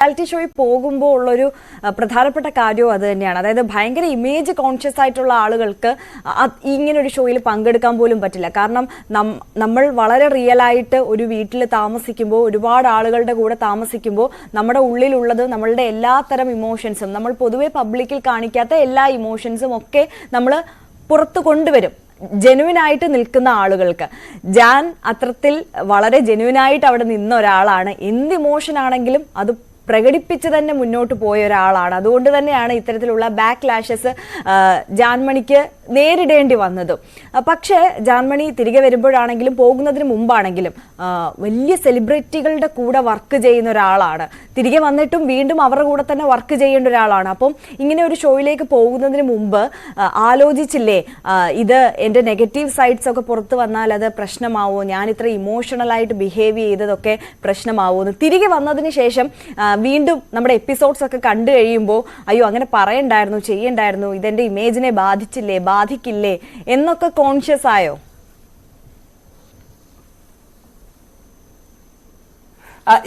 Reality ഷോയിൽ പോകുമ്പോൾ ഉള്ളൊരു പ്രധാനപ്പെട്ട കാര്യവും അത് തന്നെയാണ്. അതായത് ഭയങ്കര ഇമേജ് കോൺഷ്യസ് ആയിട്ടുള്ള ആളുകൾക്ക് ഇങ്ങനെ ഒരു ഷോയിൽ പങ്കെടുക്കാൻ പോലും പറ്റില്ല. കാരണം നമ്മൾ വളരെ റിയൽ ആയിട്ട് ഒരു വീട്ടിൽ താമസിക്കുമ്പോൾ ഒരുപാട് ആളുകളുടെ കൂടെ താമസിക്കുമ്പോൾ നമ്മുടെ ഉള്ളിലുള്ളത് നമ്മളുടെ എല്ലാത്തരം ഇമോഷൻസും നമ്മൾ പൊതുവെ പബ്ലിക്കിൽ കാണിക്കാത്ത എല്ലാ ഇമോഷൻസും ഒക്കെ നമ്മൾ പുറത്ത് കൊണ്ടുവരും. ജെനുവിൻ ആയിട്ട് നിൽക്കുന്ന ആളുകൾക്ക്. ജാൻ അത്രത്തിൽ വളരെ ജെനുവിൻ ആയിട്ട് അവിടെ നിന്ന ഒരാളാണ്. എന്ത് ഇമോഷൻ ആണെങ്കിലും അത് പ്രകടിപ്പിച്ച് തന്നെ മുന്നോട്ട് പോയ ഒരാളാണ് അതുകൊണ്ട് തന്നെയാണ് ഇത്തരത്തിലുള്ള ബാക്ക് ലാഷസ് ജാൻമണിക്ക് നേരിടേണ്ടി വന്നതും. പക്ഷേ ജർമ്മനി തിരികെ വരുമ്പോഴാണെങ്കിലും പോകുന്നതിന് മുമ്പാണെങ്കിലും വലിയ സെലിബ്രിറ്റികളുടെ കൂടെ വർക്ക് ചെയ്യുന്ന ഒരാളാണ്. തിരികെ വന്നിട്ടും വീണ്ടും അവരുടെ കൂടെ തന്നെ വർക്ക് ചെയ്യേണ്ട ഒരാളാണ്. അപ്പം ഇങ്ങനെ ഒരു ഷോയിലേക്ക് പോകുന്നതിന് മുമ്പ് ആലോചിച്ചില്ലേ ഇത് എന്റെ നെഗറ്റീവ് സൈഡ്സ് ഒക്കെ പുറത്ത് വന്നാൽ അത് പ്രശ്നമാവോ? ഞാൻ ഇത്ര ഇമോഷണലായിട്ട് ബിഹേവ് ചെയ്തതൊക്കെ പ്രശ്നമാവോ എന്ന് തിരികെ വന്നതിന് ശേഷം വീണ്ടും നമ്മുടെ എപ്പിസോഡ്സ് ഒക്കെ കണ്ടു കഴിയുമ്പോൾ അയ്യോ അങ്ങനെ പറയണ്ടായിരുന്നു ചെയ്യണ്ടായിരുന്നു ഇതെന്റെ ഇമേജിനെ ബാധിച്ചില്ലേ ബാധിക്കില്ലേ എന്നൊക്കെ കോൺഷ്യസ് ആയോ?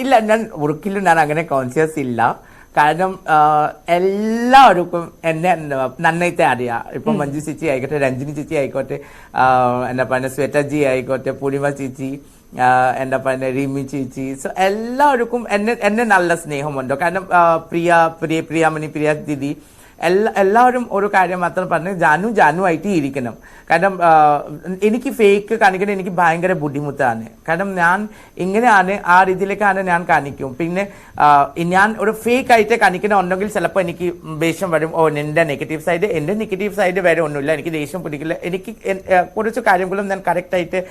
ഇല്ല ഞാൻ ഒരിക്കലും ഞാൻ അങ്ങനെ കോൺഷ്യസ് ഇല്ല. കാരണം എല്ലാവർക്കും എന്നെ നന്നായിട്ട് അറിയാം. ഇപ്പൊ മഞ്ജു ചേച്ചി ആയിക്കോട്ടെ രഞ്ജിനി ചേച്ചി ആയിക്കോട്ടെ എന്താ പറയുക ശ്വേതജി ആയിക്കോട്ടെ പൂർണിമ ചേച്ചി എന്താ പറയുക റിമി ചേച്ചി സോ എല്ലാവർക്കും എന്നെ എന്നെ നല്ല സ്നേഹമുണ്ടോ. കാരണം പ്രിയ പ്രിയ പ്രിയാമണി പ്രിയ ദീദി എല്ലാ എല്ലാവരും ഒരു കാര്യം മാത്രം പറഞ്ഞ് ജാനു ജാനു ആയിട്ട് ഇരിക്കണം. കാരണം എനിക്ക് ഫേക്ക് കാണിക്കണം എനിക്ക് ഭയങ്കര ബുദ്ധിമുട്ടാണ്. കാരണം ഞാൻ ഇങ്ങനെയാണ് ആ രീതിയിലേക്കാണ് ഞാൻ കാണിക്കും. പിന്നെ ഞാൻ ഒരു ഫേക്ക് ആയിട്ട് കാണിക്കണമെന്നുണ്ടെങ്കിൽ ചിലപ്പോൾ എനിക്ക് ദേഷ്യം വരും. ഓ എന്റെ നെഗറ്റീവ് സൈഡ് എന്റെ നെഗറ്റീവ് സൈഡ് വരെ ഒന്നുമില്ല. എനിക്ക് ദേഷ്യം പിടിക്കില്ല. എനിക്ക് കുറച്ച് കാര്യങ്ങളും ഞാൻ കറക്റ്റായിട്ട്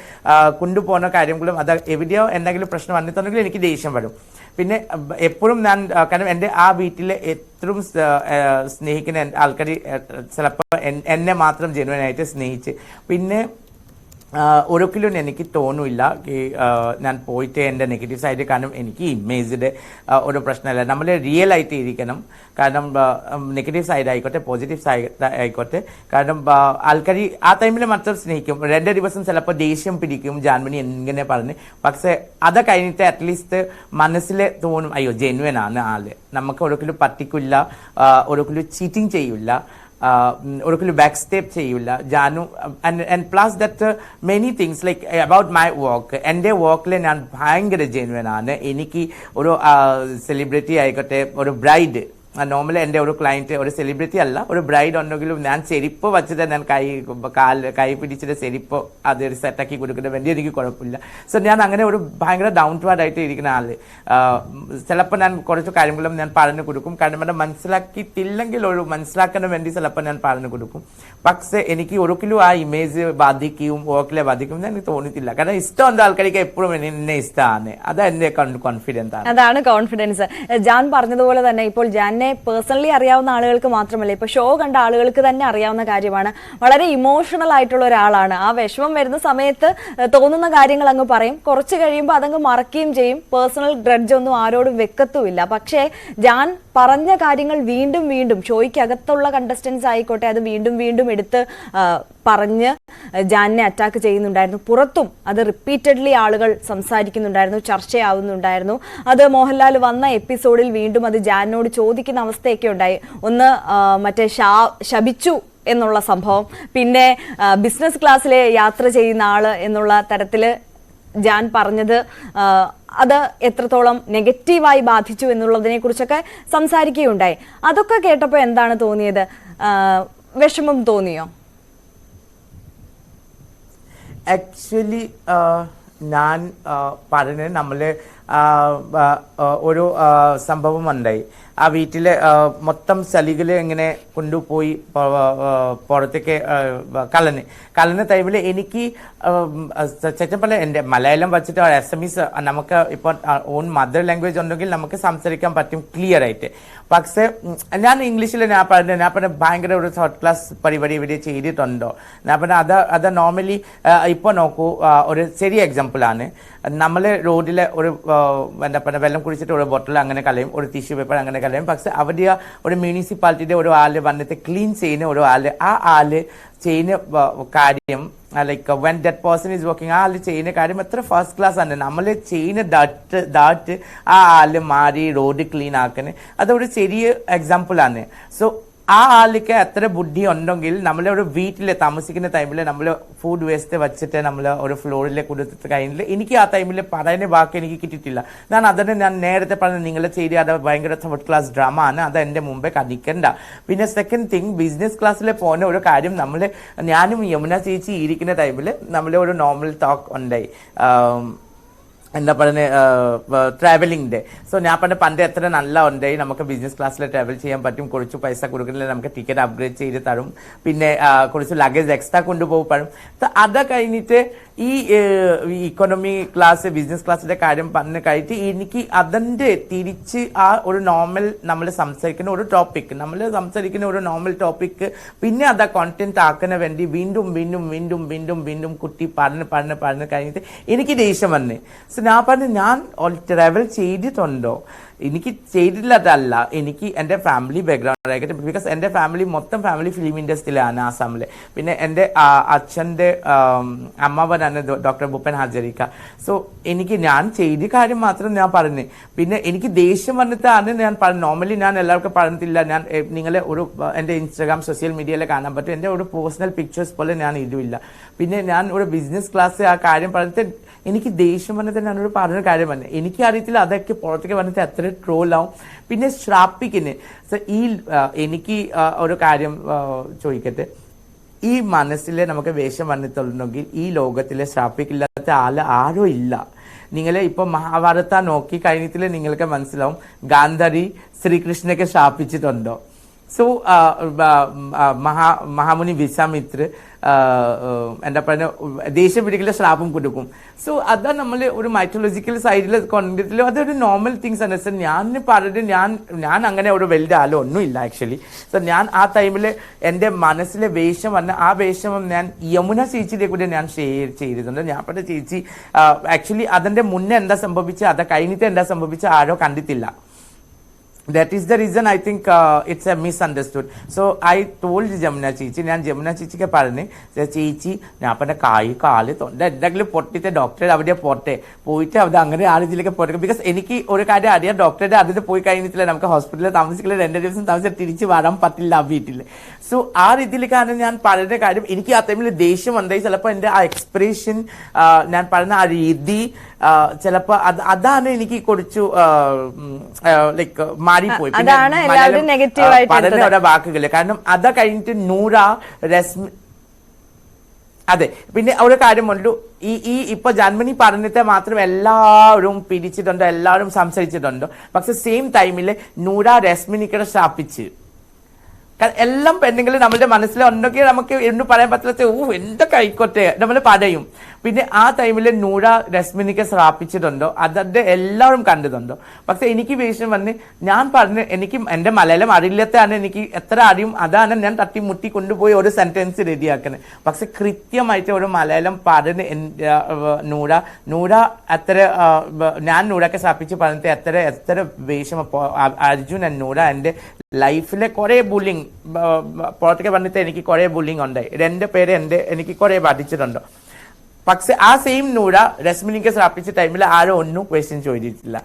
കൊണ്ടുപോകുന്ന കാര്യങ്ങളും അത് എവിടെയോ എന്തെങ്കിലും പ്രശ്നം വന്നിട്ടുണ്ടെങ്കിൽ എനിക്ക് ദേഷ്യം വരും. പിന്നെ എപ്പോഴും ഞാൻ കാരണം എന്റെ ആ വീട്ടിലെ എത്രയും സ്നേഹിക്കുന്ന ആൾക്കാർ ചിലപ്പോൾ എന്നെ മാത്രം ജെനുവനായിട്ട് സ്നേഹിച്ച്. പിന്നെ ഒരിക്കലും എനിക്ക് തോന്നില്ല. ഞാൻ പോയിട്ട് എന്റെ നെഗറ്റീവ് സൈഡ് കാരണം എനിക്ക് ഇമേജിന്റെ ഒരു പ്രശ്നമല്ല. നമ്മൾ റിയൽ ആയിട്ട് ഇരിക്കണം. കാരണം നെഗറ്റീവ് സൈഡ് ആയിക്കോട്ടെ പോസിറ്റീവ് സൈഡ് ആയിക്കോട്ടെ. കാരണം ആൾക്കാർ ആ ടൈമിൽ മാത്രം സ്നേഹിക്കും. രണ്ട് ദിവസം ചിലപ്പോൾ ദേഷ്യം പിടിക്കും. ജാൻമണി എങ്ങനെ പറഞ്ഞ്. പക്ഷേ അത് കഴിഞ്ഞിട്ട് അറ്റ്ലീസ്റ്റ് മനസ്സിൽ തോന്നും അയ്യോ ജെന്വൻ ആണ് ആൾ. നമുക്ക് ഒരിക്കലും പറ്റിക്കില്ല. ഒരിക്കലും ചീറ്റിംഗ് ചെയ്യില്ല ഒരിക്കലും ബാക്ക് സ്റ്റെപ്പ് ചെയ്യില്ല Janu and plus that many things like about my work എന്റെ വർക്കിൽ ഞാൻ ഭയങ്കര ജെനുവൻ ആണ്. എനിക്ക് ഒരു സെലിബ്രിറ്റി ആയിക്കോട്ടെ ഒരു ബ്രൈഡ് നോർമലി എന്റെ ഒരു ക്ലയന്റ് ഒരു സെലിബ്രിറ്റി അല്ല ഒരു ബ്രൈഡ് ഉണ്ടെങ്കിലും ഞാൻ ചെരുപ്പ് വെച്ചിട്ട് ഞാൻ കൈ കാൽ കൈ പിടിച്ചിട്ട് ചെരുപ്പ് അത് സെറ്റാക്കി കൊടുക്കുന്ന വേണ്ടി എനിക്ക് കുഴപ്പമില്ല. സോ ഞാൻ അങ്ങനെ ഒരു ഭയങ്കര ഡൗൺ ടു ആയിട്ട് ഇരിക്കുന്ന ആൾ ചിലപ്പോൾ ഞാൻ കുറച്ച് കാര്യങ്ങളും ഞാൻ പറഞ്ഞു കൊടുക്കും. കാരണം എന്നെ മനസ്സിലാക്കിയിട്ടില്ലെങ്കിൽ ഒരു മനസ്സിലാക്കാൻ വേണ്ടി ചിലപ്പോൾ ഞാൻ പറഞ്ഞു കൊടുക്കും. പക്ഷേ എനിക്ക് ഒരിക്കലും ആ ഇമേജ് ബാധിക്കും ഓക്കിലെ ബാധിക്കും എന്ന് എനിക്ക് തോന്നിയിട്ടില്ല. കാരണം ഇഷ്ടമുണ്ട് ആൾക്കാർക്ക് എപ്പോഴും എന്നെ ഇഷ്ടമാണ് അത് എന്റെ കോൺഫിഡൻസ് ആണ്. അതാണ് കോൺഫിഡൻസ് ജാൻ പറഞ്ഞതുപോലെ തന്നെ ഇപ്പോൾ ജാനെ പേഴ്സണലി അറിയാവുന്ന ആളുകൾക്ക് മാത്രമല്ല ഇപ്പൊ ഷോ കണ്ട ആളുകൾക്ക് തന്നെ അറിയാവുന്ന കാര്യമാണ്. വളരെ ഇമോഷണൽ ആയിട്ടുള്ള ഒരാളാണ്. ആ വിഷമം വരുന്ന സമയത്ത് തോന്നുന്ന കാര്യങ്ങൾ അങ്ങ് പറയും. കുറച്ച് കഴിയുമ്പോൾ അതങ്ങ് മറക്കുകയും ചെയ്യും. പേഴ്സണൽ ഗ്രഡ്ജ് ഒന്നും ആരോടും വെക്കത്തുമില്ല. പക്ഷേ ജാൻ പറഞ്ഞ കാര്യങ്ങൾ വീണ്ടും വീണ്ടും ഷോയ്ക്കകത്തുള്ള കണ്ടസ്റ്റൻസ് ആയിക്കോട്ടെ അത് വീണ്ടും വീണ്ടും എടുത്ത് പറഞ്ഞ് ജാനിനെ അറ്റാക്ക് ചെയ്യുന്നുണ്ടായിരുന്നു. പുറത്തും അത് റിപ്പീറ്റഡ്ലി ആളുകൾ സംസാരിക്കുന്നുണ്ടായിരുന്നു ചർച്ചയാവുന്നുണ്ടായിരുന്നു. അത് മോഹൻലാൽ വന്ന എപ്പിസോഡിൽ വീണ്ടും അത് ജാനിനോട് ചോദിക്കുന്ന അവസ്ഥയൊക്കെ ഉണ്ടായി. ഒന്ന് മറ്റേ ഷാ ശപിച്ചു എന്നുള്ള സംഭവം. പിന്നെ ബിസിനസ് ക്ലാസ്സിലെ യാത്ര ചെയ്യുന്ന ആൾ എന്നുള്ള തരത്തിൽ ജാൻ പറഞ്ഞത് അത് എത്രത്തോളം നെഗറ്റീവായി ബാധിച്ചു എന്നുള്ളതിനെ കുറിച്ചൊക്കെ സംസാരിക്കുകയുണ്ടായി. അതൊക്കെ കേട്ടപ്പോൾ എന്താണ് തോന്നിയത്? വിഷമം തോന്നിയോ? ആക്ച്വലി ഞാൻ പറഞ്ഞ് നമ്മളെ ഒരു സംഭവം ഉണ്ടായി. ആ വീട്ടിലെ മൊത്തം ചളികൾ ഇങ്ങനെ കൊണ്ടുപോയി പുറത്തേക്ക് കലന് കളന് ടൈമിൽ എനിക്ക് ചേട്ടൻ പറഞ്ഞ എന്റെ മലയാളം വച്ചിട്ട് എസ് എം ഇസ് നമുക്ക് ഇപ്പോൾ ഓൺ മദർ ലാംഗ്വേജ് ഉണ്ടെങ്കിൽ നമുക്ക് സംസാരിക്കാൻ പറ്റും ക്ലിയർ ആയിട്ട്. പക്ഷേ ഞാൻ ഇംഗ്ലീഷിൽ ഞാൻ പറഞ്ഞത് ഞാൻ പറഞ്ഞ ഭയങ്കര ഒരു തേർഡ് ക്ലാസ് പരിപാടി ഇവിടെ ചെയ്തിട്ടുണ്ടോ? ഞാൻ പറഞ്ഞ അത് അത് നോർമലി ഇപ്പോൾ നോക്കൂ ഒരു ചെറിയ എക്സാമ്പിളാണ് നമ്മൾ റോഡിലെ ഒരു എന്താ പറയുക വെള്ളം കുടിച്ചിട്ട് ഒരു ബോട്ടിൽ അങ്ങനെ കളയും ഒരു ടിഷ്യൂ പേപ്പർ അങ്ങനെ കളയും. പക്ഷെ അവരുടെ ഒരു മുനിസിപ്പാലിറ്റിയുടെ ഒരു ആൾ വന്നിട്ട് ക്ലീൻ ചെയ്യുന്ന ഒരു ആൾ ആ ആൾ ചെയ്യുന്ന കാര്യം like when that person is working ആ ആൾ ചെയ്യുന്ന കാര്യം എത്ര ഫസ്റ്റ് ക്ലാസ് ആണ്. നമ്മൾ ചെയ്യുന്ന ദാറ്റ് ഡാറ്റ് ആ ആൾ മാറി റോഡ് ക്ലീൻ ആക്കുന്നത് അതൊരു ചെറിയ എക്സാമ്പിൾ ആണ്. സോ ആ ആൾക്ക് അത്ര ബുദ്ധി ഉണ്ടെങ്കിൽ നമ്മളെ ഒരു വീട്ടിൽ താമസിക്കുന്ന ടൈമിൽ നമ്മൾ ഫുഡ് വേസ്റ്റ് വെച്ചിട്ട് നമ്മൾ ഒരു ഫ്ലോറിൽ കൊടുത്തിട്ട് കഴിഞ്ഞില്ല എനിക്ക് ആ ടൈമിൽ പറയുന്ന വാക്ക് എനിക്ക് കിട്ടിയിട്ടില്ല. ഞാൻ അതിന് ഞാൻ നേരത്തെ പറഞ്ഞ നിങ്ങൾ ചെയ്ത് അത് ഭയങ്കര തേർഡ് ക്ലാസ് ഡ്രാമ ആണ്. അത് എന്റെ മുമ്പേ കടിക്കണ്ട പിന്നെ സെക്കൻഡ് തിങ് ബിസിനസ് ക്ലാസ്സിൽ പോകുന്ന ഒരു കാര്യം നമ്മൾ ഞാനും യമുന ചേച്ചി ഇരിക്കുന്ന ടൈമിൽ നമ്മൾ ഒരു നോർമൽ ടോക്ക് ഉണ്ടായി. എന്താ പറയുന്നത് ട്രാവലിംഗിന്റെ സോ ഞാൻ പറഞ്ഞ പണ്ട് എത്ര നല്ല ഉണ്ടായി നമുക്ക് ബിസിനസ് ക്ലാസ്സിൽ ട്രാവൽ ചെയ്യാൻ പറ്റും. കുറച്ച് പൈസ കൊടുക്കുന്നില്ല നമുക്ക് ടിക്കറ്റ് അപ്ഗ്രേഡ് ചെയ്ത് തരും. പിന്നെ കുറച്ച് ലഗേജ് എക്സ്ട്രാ കൊണ്ടുപോകും. അത് കഴിഞ്ഞിട്ട് ഈ ഇക്കോണമി ക്ലാസ് ബിസിനസ് ക്ലാസ്സിന്റെ കാര്യം പറഞ്ഞു കഴിഞ്ഞിട്ട് എനിക്ക് അതിന്റെ തിരിച്ച് ആ ഒരു നോർമൽ നമ്മൾ സംസാരിക്കുന്ന ഒരു ടോപ്പിക് നമ്മൾ സംസാരിക്കുന്ന ഒരു നോർമൽ ടോപ്പിക് പിന്നെ അത് കോണ്ടന്റ് ആക്കുന്ന വേണ്ടി വീണ്ടും വീണ്ടും വീണ്ടും വീണ്ടും വീണ്ടും കുട്ടി പറഞ്ഞ് പറഞ്ഞ് പറഞ്ഞ് കഴിഞ്ഞിട്ട് എനിക്ക് ദേഷ്യം വന്നേ. സോ ഞാൻ പറഞ്ഞു ഞാൻ ട്രാവൽ ചെയ്തിട്ടുണ്ടോ? എനിക്ക് ചെയ്തില്ലതല്ല എനിക്ക് എന്റെ ഫാമിലി ബാക്ക്ഗ്രൗണ്ട് ആയിട്ട് ബിക്കോസ് എന്റെ ഫാമിലി മൊത്തം ഫാമിലി ഫിലിം ഇൻഡസ്ട്രിയിലാണ് ആസാമിലെ. പിന്നെ എന്റെ അച്ഛന്റെ അമ്മാവനാണ് ഡോക്ടർ ഭൂപ്പൻ ഹാജരിക്ക. സോ എനിക്ക് ഞാൻ ചെയ്ത കാര്യം മാത്രം ഞാൻ പറഞ്ഞു പിന്നെ എനിക്ക് ദേഷ്യം വന്നിട്ടാണ് ഞാൻ പറഞ്ഞു നോർമലി ഞാൻ എല്ലാവർക്കും പറഞ്ഞിട്ടില്ല. ഞാൻ നിങ്ങളെ ഒരു എന്റെ ഇൻസ്റ്റാഗ്രാം സോഷ്യൽ മീഡിയയിൽ കാണാൻ പറ്റും. എന്റെ ഒരു പേഴ്സണൽ പിക്ചേഴ്സ് പോലെ ഞാൻ ഇടില്ല പിന്നെ ഞാൻ ഒരു ബിസിനസ് ക്ലാസ് ആ കാര്യം പറഞ്ഞിട്ട് എനിക്ക് ദേഷ്യം വന്നിട്ട് ഞാനൊരു പറഞ്ഞ കാര്യം പറഞ്ഞു. എനിക്ക് അറിയത്തില്ല അതൊക്കെ പുറത്തേക്ക് വന്നിട്ട് എത്ര ട്രോളാവും പിന്നെ ശ്രാപ്പിക്കുന്നു ഈ എനിക്ക് ഒരു കാര്യം ചോദിക്കട്ടെ. ഈ മനസ്സിൽ നമുക്ക് വേഷം വന്നിട്ടുണ്ടെങ്കിൽ ഈ ലോകത്തിലെ ശ്രാപ്പിക്കില്ലാത്ത ആൾ ആരും ഇല്ല. നിങ്ങൾ ഇപ്പൊ മഹാഭാരത നോക്കി കഴിഞ്ഞിട്ടില്ലേ നിങ്ങൾക്ക് മനസ്സിലാവും. ഗാന്ധാരി ശ്രീകൃഷ്ണനെ ശ്രാപ്പിച്ചിട്ടുണ്ടോ? സോ മഹാ മഹാമുനി വിശ്വാമിത്ര എന്താ പറയുക ദേഷ്യം പിടിക്കുന്ന ശ്രാപം കൊടുക്കും. സോ അതാ നമ്മൾ ഒരു മൈറ്റോളജിക്കൽ സൈഡിൽ കൊണ്ടിട്ടില്ല അതൊരു നോർമൽ തിങ്സ് ആണ്. സർ ഞാൻ പറഞ്ഞിട്ട് ഞാൻ ഞാൻ അങ്ങനെ ഒരു വലിയ ആലോ ഒന്നുമില്ല ആക്ച്വലി സോ ഞാൻ ആ ടൈമിൽ എന്റെ മനസ്സിലെ വേഷം വന്ന ആ വേഷം ഞാൻ യമുന ചേച്ചിയുടെ കൂടെ ഞാൻ ഷെയർ ചെയ്തിട്ടുണ്ട്. ഞാൻ പറഞ്ഞ ചേച്ചി ആക്ച്വലി അതിന്റെ മുന്നേ എന്താ സംഭവിച്ചത് അത് കഴിഞ്ഞിട്ട് എന്താ സംഭവിച്ചത് ആരോ കണ്ടിട്ടില്ല. That is the reason I think it's a misunderstood so I told Jamuna ചേച്ചി ഞാൻ ജമുന ചേച്ചിക്ക് പറഞ്ഞ് ചേച്ചി ഞാൻ പറഞ്ഞ കായ് കാൽ തൊണ്ട എന്തെങ്കിലും പൊട്ടിട്ട് ഡോക്ടറെ അവിടെ പോട്ടെ. പോയിട്ട് അവിടെ അങ്ങനെ ആ രീതിയിലേക്ക് പോട്ടെ. ബിക്കോസ് എനിക്ക് ഒരു കാര്യം അറിയാം ഡോക്ടറുടെ അതിന് പോയി കഴിഞ്ഞിട്ടില്ല. നമുക്ക് ഹോസ്പിറ്റലിൽ താമസിക്കില്ല. രണ്ട് ദിവസം താമസിച്ച് തിരിച്ച് വരാൻ പറ്റില്ല ആ വീട്ടിൽ സോ ആ രീതിയിലേക്കാണ് ഞാൻ പറയുന്ന കാര്യം എനിക്ക് ആ ടൈമിൽ ദേഷ്യം വന്നായി ചിലപ്പോൾ എന്റെ ആ എക്സ്പ്രഷൻ ഞാൻ പറയുന്ന ആ രീതി ചിലപ്പോൾ അത് അതാണ് എനിക്ക് കുറച്ചു ലൈക്ക് മാറിപ്പോയി. അതാണ് എല്ലാവരും നെഗറ്റീവായിട്ട്. വാക്കുകൾ കാരണം അത് കഴിഞ്ഞിട്ട് നൂറ രശ്മി അതെ പിന്നെ ഒരു കാര്യം കാര്യമുണ്ട് ഈ ഈ ഇപ്പൊ ജന്മനി പറഞ്ഞിട്ട് മാത്രം എല്ലാവരും പിരിച്ചിട്ടുണ്ടോ എല്ലാവരും സംസാരിച്ചിട്ടുണ്ടോ? പക്ഷെ സെയിം ടൈമിൽ നൂറ രശ്മിനിക്കടെ ശാപിച്ച്. എല്ലാം പെണ്ണുങ്ങൾ നമ്മുടെ മനസ്സിൽ ഒന്നൊക്കെ നമുക്ക് എന്ന് പറയാൻ പറ്റില്ല ഓ എന്തൊക്കെ ആയിക്കോട്ടെ നമ്മൾ പറയും. പിന്നെ ആ ടൈമിൽ നൂറ രശ്മിനിക്ക് ശ്രാപിച്ചിട്ടുണ്ടോ അതെ എല്ലാവരും കണ്ടതുണ്ടോ പക്ഷെ എനിക്ക് വിഷയം വന്ന് ഞാൻ പറഞ്ഞ് എനിക്ക് എന്റെ മലയാളം അറിയില്ലാത്തതാണ് എനിക്ക് എത്ര അറിയും അതാണ് ഞാൻ തട്ടി മുട്ടി കൊണ്ടുപോയി ഒരു സെന്റൻസ് റെഡിയാക്കുന്നത് പക്ഷെ കൃത്യമായിട്ട് ഒരു മലയാളം പറഞ്ഞ് നൂഴ നൂറ എത്ര ഞാൻ നൂറൊക്കെ ശ്രാപിച്ച് പറഞ്ഞിട്ട് എത്ര എത്ര വേഷം അർജുൻ നൂറ എന്റെ ലൈഫിലെ കുറേ ബുള്ളിങ് പുറത്തേക്ക് വന്നിട്ട് എനിക്ക് കുറേ ബുള്ളിങ് ഉണ്ടായി രണ്ട് പേര് എന്റെ എനിക്ക് കുറേ ബാധിച്ചിട്ടുണ്ട്. പക്ഷെ ആ സെയിം നൂറ രശ്മിനിക്ക് സ്ഥാപിച്ച ടൈമിൽ ആരും ഒന്നും ക്വസ്റ്റ്യൻ ചോദിച്ചിട്ടില്ല.